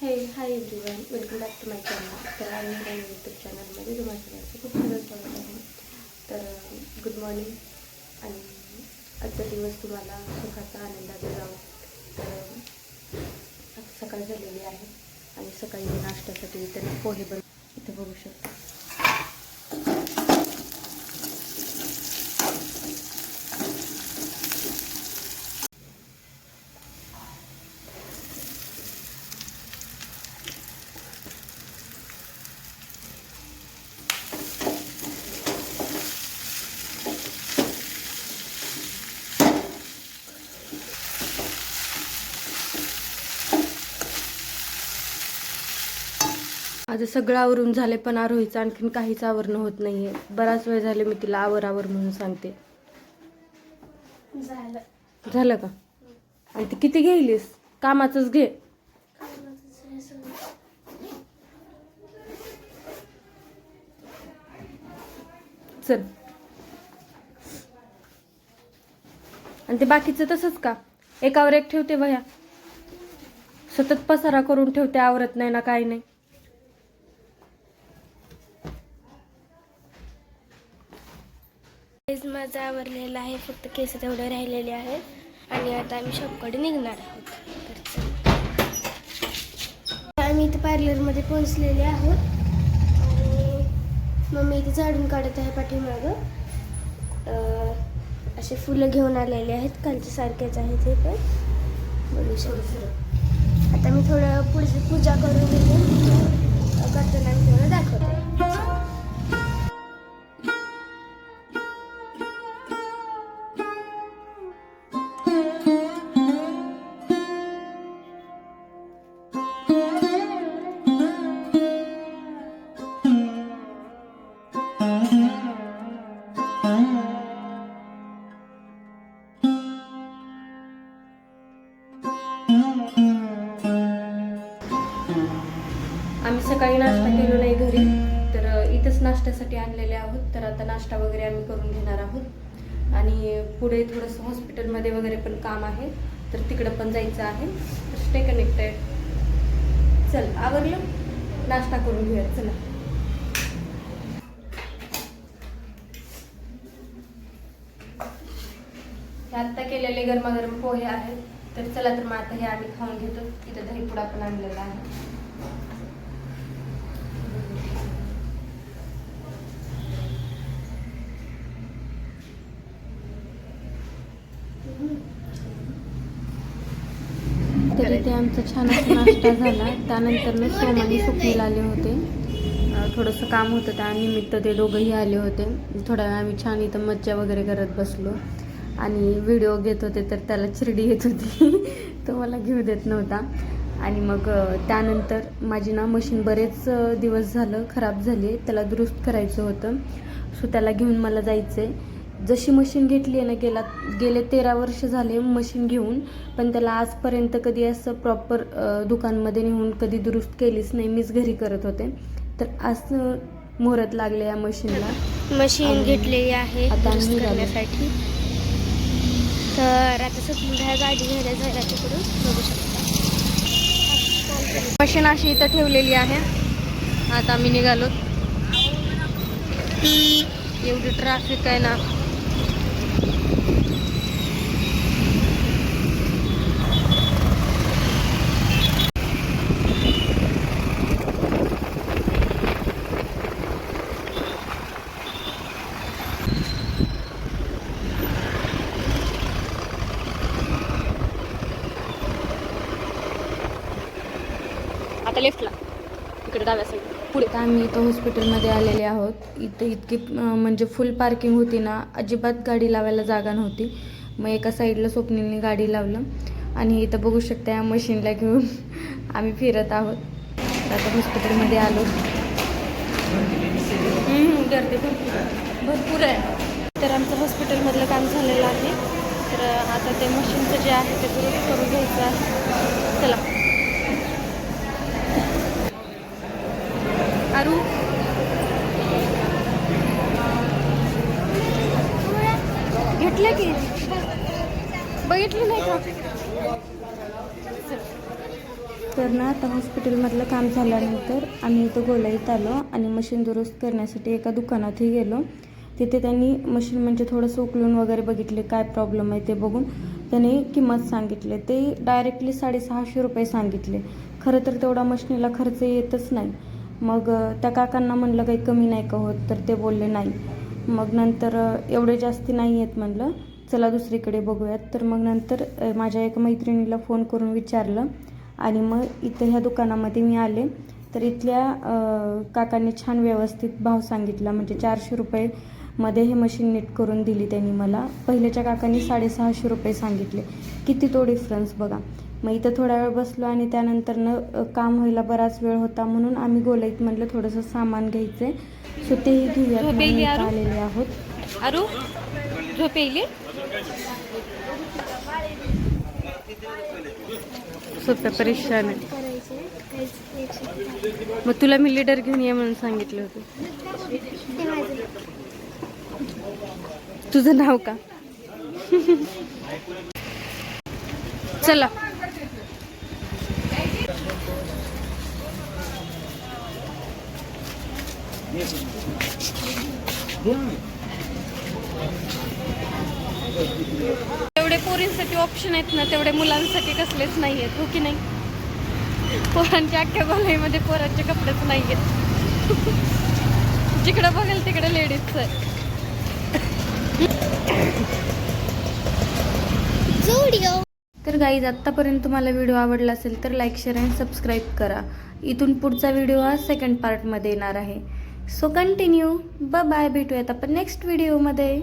Hey hi everyone welcome back to my channel तर आम्ही माझ्या यूट्यूब चॅनलमध्ये तुम्हाला सगळ्यांचं खूप सगळं स्वागत आहे तर गुड मॉर्निंग आणि आजचा दिवस तुम्हाला सुखाचा आनंदाचा जाऊ तर आता सकाळ झालेली आहे. आणि सकाळी नाश्त्यासाठी तर पोहे बन इथं बघू शकता. माझं सगळं आवरून झाले पण आरोहीचं आणखीन काहीच आवरणं होत नाहीये. बराच वेळ झाले मी तिला आवर आवर म्हणून सांगते. झालं. झालं का? आणि ती किती घेईलीस? कामाचंच घे. चल. आणि ते बाकीचं तसंच का? एकावर एक ठेवते वह्या. सतत पसारा करून ठेवते आवरत नाही ना काही नाही. केस माझा आवरलेला आहे फक्त केस तेवढे राहिलेले आहेत. आणि आता आम्ही शॉपकडे निघणार आहोत. तर आम्ही इथे पार्लरमध्ये पोहोचलेले आहोत. आणि मम्मी इथे झाडून काढत आहे पाठीमागं. असे फुलं घेऊन आलेले आहेत. कालच्या सारखेच आहेत हे पण. बघू शकतो. आता मी थोडं पुढची पूजा करून घेते करताना मी थोडं दाखवते. आम्ही सकाळी नाश्ता केलो नाही घरी. तर इथंच नाश्त्यासाठी आणलेले आहोत. तर आता नाश्ता वगैरे आम्ही करून घेणार आहोत. आणि पुढे थोडंसं हॉस्पिटलमध्ये वगैरे पण काम आहे. तर तिकडं पण जायचं आहे. स्टे कनेक्टेड चल आवरलं? नाश्ता करून घेऊया चला. हे आत्ता केलेले गरमागरम पोहे आहेत. तर चला तर मग आता हे आम्ही खाऊन घेतो. इथं दहीपुडा पण आणलेला आहे. इथे आमचा छान असा नाश्ता झाला. त्यानंतर मी सोम आणि स्वप्नील आले होते. थोडंसं काम होतं त्यानिमित्त ते दोघंही आले होते. थोड्या वेळ आम्ही छान इथं मज्जा वगैरे करत बसलो. आणि व्हिडिओ घेत होते तर त्याला चिरडी येत होती. तो मला घेऊ देत नव्हता. आणि मग त्यानंतर माझी ना मशीन बरेच दिवस झालं खराब झाली. त्याला दुरुस्त करायचं होतं. सो त्याला घेऊन मला जायचं आहे जशी मशीन घेतली आहे ना गेला गेले तेरा वर्ष झाले मशीन घेऊन पण त्याला आजपर्यंत कधी असं प्रॉपर दुकानमध्ये नेऊन कधी दुरुस्त केलीच नाही मीच घरी करत होते. तर आज अं, मुहूर्त लागले या मशीनला मशीन घेतलेली आहे आता. करण्यासाठी. तर आता सुद्धा गाडी घ्यायला जायला तिकडून बघू शकता. मशीन अशी इथं ठेवलेली आहे. आता आम्ही निघालो. एवढी ट्रॅफिक आहे ना आता लेफ्टला इकडे डाव्या साईड पुढे आम्ही इथं हॉस्पिटलमध्ये आलेले आहोत. इथं इतकी म्हणजे फुल पार्किंग होती ना अजिबात गाडी लावायला जागा नव्हती. मग एका साईडला स्वप्नीलने गाडी लावलं. आणि इथं बघू शकता या मशीनला घेऊन आम्ही फिरत आहोत. आता हॉस्पिटलमध्ये आलो. गर्दी भरपूर भरपूर आहे. तर आमचं हॉस्पिटलमधलं काम झालेलं आहे. तर आता ते मशीनचं जे आहे ते दुरुस्त करून घ्यायचं आहे. चला अरू घेतलं की बघितलं नाही का तर ना आता हॉस्पिटलमधलं काम झाल्यानंतर आम्ही इथं गोलाईत आलो आणि मशीन दुरुस्त करण्यासाठी एका दुकानातही गेलो. तिथे त्यांनी मशीन म्हणजे थोडंसं उकलून वगैरे बघितले काय प्रॉब्लेम आहे ते बघून. त्यांनी किंमत सांगितले. ते डायरेक्टली साडेसहाशे रुपये सांगितले. खरं तर तेवढा मशिनीला खर्च येतच नाही. मग त्या काकांना म्हणलं काही कमी नाही का होत? तर ते बोलले नाही. मग नंतर एवढे जास्ती नाही आहेत म्हणलं. चला दुसरीकडे बघूयात. तर मग नंतर माझ्या एका मैत्रिणीला फोन करून विचारलं. आणि मग इथं ह्या दुकानामध्ये मी आले. तर इथल्या काकांनी छान व्यवस्थित भाव सांगितला. म्हणजे चारशे रुपये मध्ये हे मशीन नीट करून दिली त्यांनी मला. पहिल्याच्या काकांनी साडेसहाशे रुपये सांगितले. किती तो डिफरन्स बघा. मग इथं थोडा वेळ बसलो आणि त्यानंतरनं काम व्हायला बराच वेळ होता म्हणून आम्ही गोलाईत म्हटलं थोडंसं सामान घ्यायचंय. सो तेही झोपेली आरू? आलेले आहोत. अरू? झोप येईल सोप्या परेशान आहे. नाही. मग तुला मी लिडर घेऊन ये म्हणून सांगितलं होतं. तुझं नाव का? चला. पोरींसाठी ऑप्शन आहेत ना तेवढे मुलांसाठी कसलेच नाही आहेत हो की नाही? पोरांच्या अख्ख्या गोलाईमध्ये पोरांचे कपडेच नाही आहेत जिकडं बघेल तिकडे लेडीजचं तर गाईज आत्तापर्यंत तुम्हाला व्हिडिओ आवडला असेल तर लाईक शेअर आणि सबस्क्राईब करा. इथून पुढचा व्हिडिओ हा सेकंड पार्टमध्ये येणार आहे. सो कंटिन्यू ब बाय भेटूयात आपण नेक्स्ट व्हिडिओमध्ये